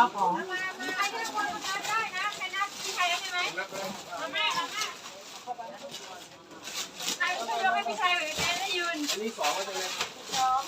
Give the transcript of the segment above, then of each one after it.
าของใครที่คนมาได้นะใครนัดพี่ใครใช่ไหมแม่แม่ใครจะยกให้พี่ชายได้ยืนอันนี้สองก็จะเลยสอง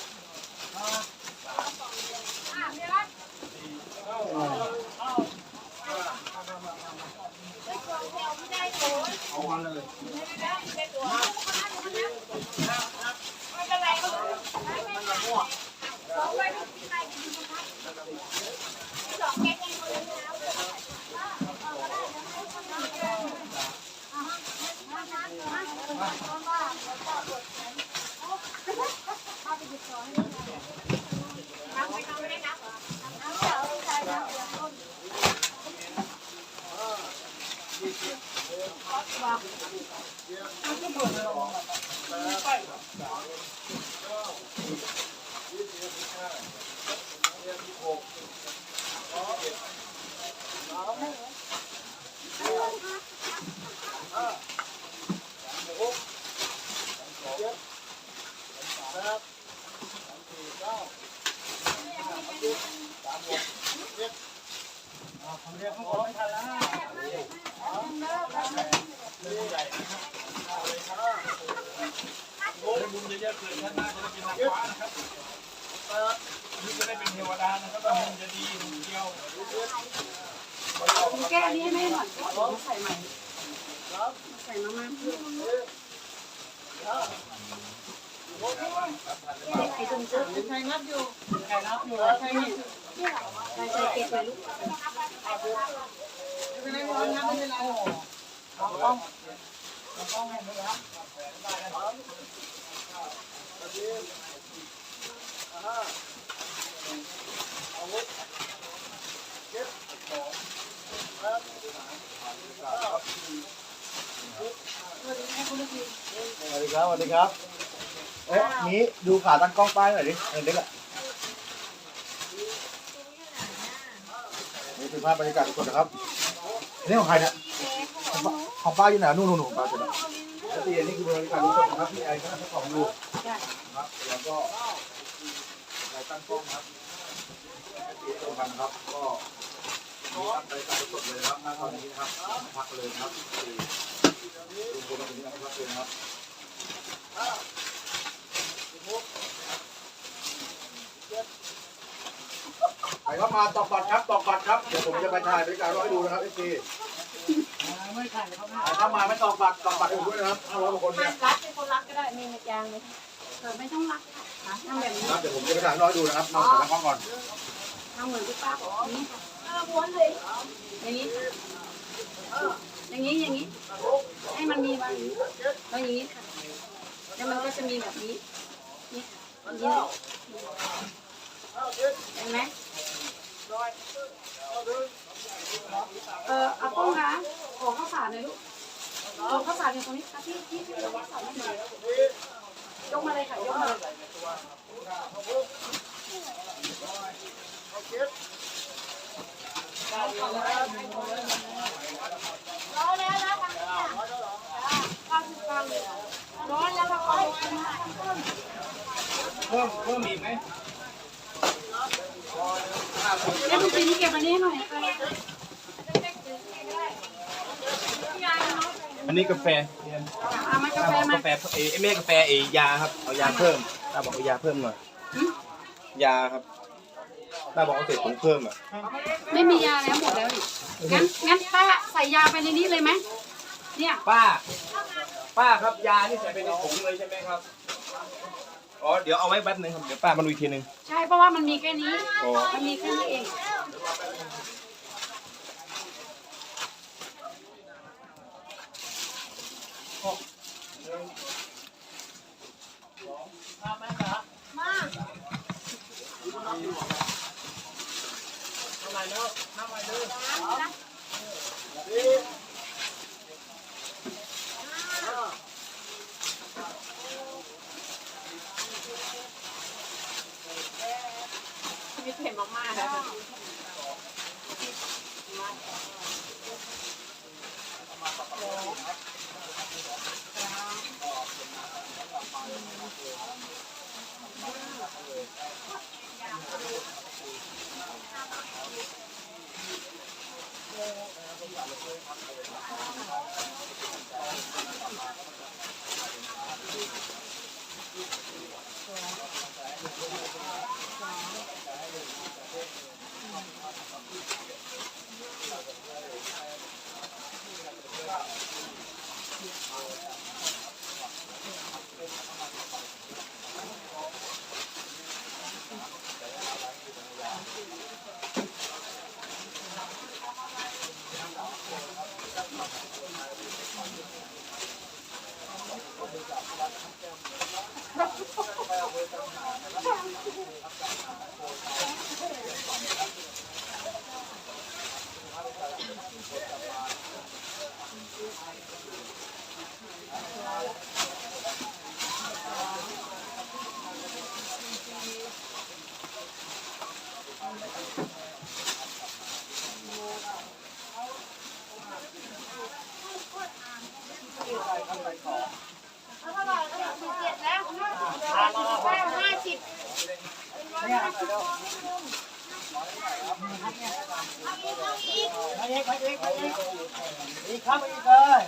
啊。啊，这能？ เยอะเกิดชาติหน้าจะได้เป็นนางฟ้านะครับนี่จะได้เป็นเทวดานะครับแล้วบุญจะดีเกี่ยวแก้อันนี้ให้แม่หน่อยมาใส่ใหม่ใส่มามาไอ้ตุ้มจุ๊บใครนับอยู่ใครนับอยู่ใครนี่ใครใส่เก็บเลยลูกไม่เป็นไรร้อนนะไม่เป็นไรเอาต้องเอาต้องให้ไม่รับ สวัสดีครับสวัสดีครับ เอ๊ะนี้ดูขาตั้งกล้องป้ายหน่อยดิเด็กอะนี่คือภาพบรรยากาศสดๆนะครับอันนี้ของใครเนี่ยของป้าอยู่ไหนนู่นนู่นป้าอยู่ไหน แล้วตีอันนี้คือบรรยากาศสดๆนะครับพี่ไอ้ก็น่าจะของดูครับแล้วก็รายตั้งกล้องครับตีตรงกันครับก็มีภารรยากาศสดเลยครับณตอนนี้นะครับพักเลยครับดูบนตรงนี้นะครับเลยครับใครเข้ามาตอกบัตรครับตอกบัตรครับเดี๋ยวผมจะไปถ่ายบรรยากาศร้อยดูนะครับเอฟซี ไม่ถ่ายเขาไม่เข้ามาไม่ตอกบัตรตอกบัตรอื่นด้วยนะครับห้าร้อยกว่าคนเนี่ย รักเป็นคนรักก็ได้มียางไหมเออไม่ต้องรักค่ะทำแบบนี้ครับเดี๋ยวผมจะไปถ่ายร้อยดูนะครับนอกจากกล้องก่อนทำเหมือนที่ป้าบอกนี่ค่ะม้วนเลยอย่างนี้ค่ะอย่างนี้อย่างนี้ ให้มันมีวางอย่างนี้แล้วอย่างนี้ค่ะ แล้วมันก็จะมีแบบนี้ นี่ค่ะอย่างนี้เห็นไหม เอออาต้งคะขอข้าวสารหน่อยลูกขอข้าวสารอยู่ตรงนี้ค่ะที่ที่ที่เอาข้าวสารให้หน่อยยกมาเลยค่ะยกมาเลย ร้อนแล้วนะทางนี้ข้าวสิบกรัมร้อนแล้วก็เอา เพิ่มเพิ่มอีกไหม แล้วคุณปีนี่เก็บอันนี้หน่อยค่ะอันนี้กาแฟเอามากาแฟมากาแฟเอ้ไม่กาแฟเอยาครับ เอายาเพิ่มป้าบอกเอายาเพิ่มหน่อยยาครับป้าบอกเอาเศษถุงเพิ่มอะไม่มียาแล้วหมดแล้วนี่งั้นงั้นป้าใส่ยาไปในนี้เลยไหมเนี่ย ป้า ป้าครับยานี่ใส่ไปในถุงเลยใช่ไหมครับ อ๋อ เดี๋ยวเอาไว้แป๊บนึงครับ เดี๋ยวป้ามาดูอีกทีนึง ใช่เพราะว่ามันมีแค่นี้ อ๋อ มันมีแค่นี้เองชีวิ เผ็ดมากๆเลย Thank you. ไปอีกไปอีกไปอีกไปอีกครับอีกเลย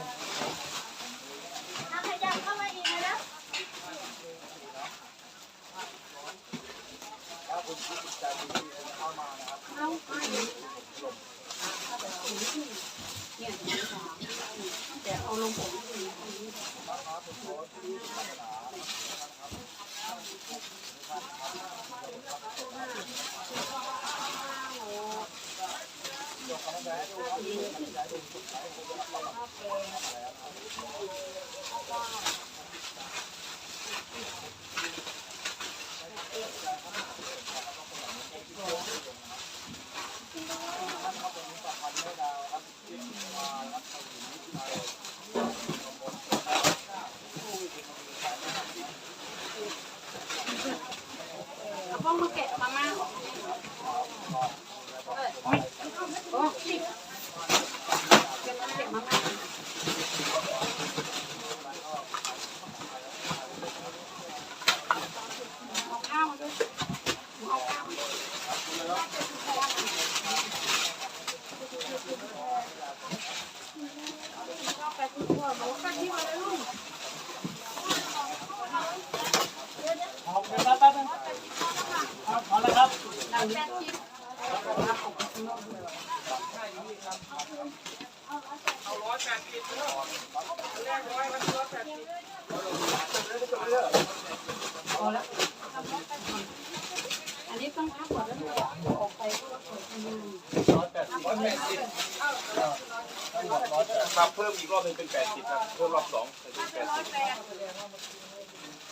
เอาพวกมาแกะมาม่าเออไม่โอ้สิเก็บมาแกะมาม่าเอาข้าวมาด้วยเอา ข้าวมาด้วยเอาไปคุณครับพอแล้วครับหลังจากที่เอาร้อยแปดสิบเนาะแรกร้อยครับ อันนี้ต้องพักก่อนแล้วเนี่ยออกไปก็เปิดมือร้อยแปดสิบครับเพิ่มอีกรอบหนึงเป็นแปดสิบครับเพิ่มรอบสองเป็นแปดสิบ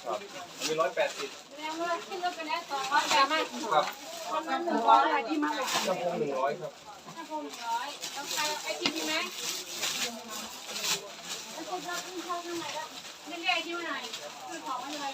ครับอันนี้ร้อยแปดสิบแสดงว่าขึ้นรถไปแล้วสองร้อยแปดสิบครับ คนละหนึ่งร้อยอะไรที่มาไปทำกระพงหนึ่งร้อยครับถ้าพงหนึ่งร้อยต้องใครไอติมดีไหมไอคิมเราขึ้นเข้าข้างในแล้วไม่เรียกไอติมหน่อยคือของมันเลย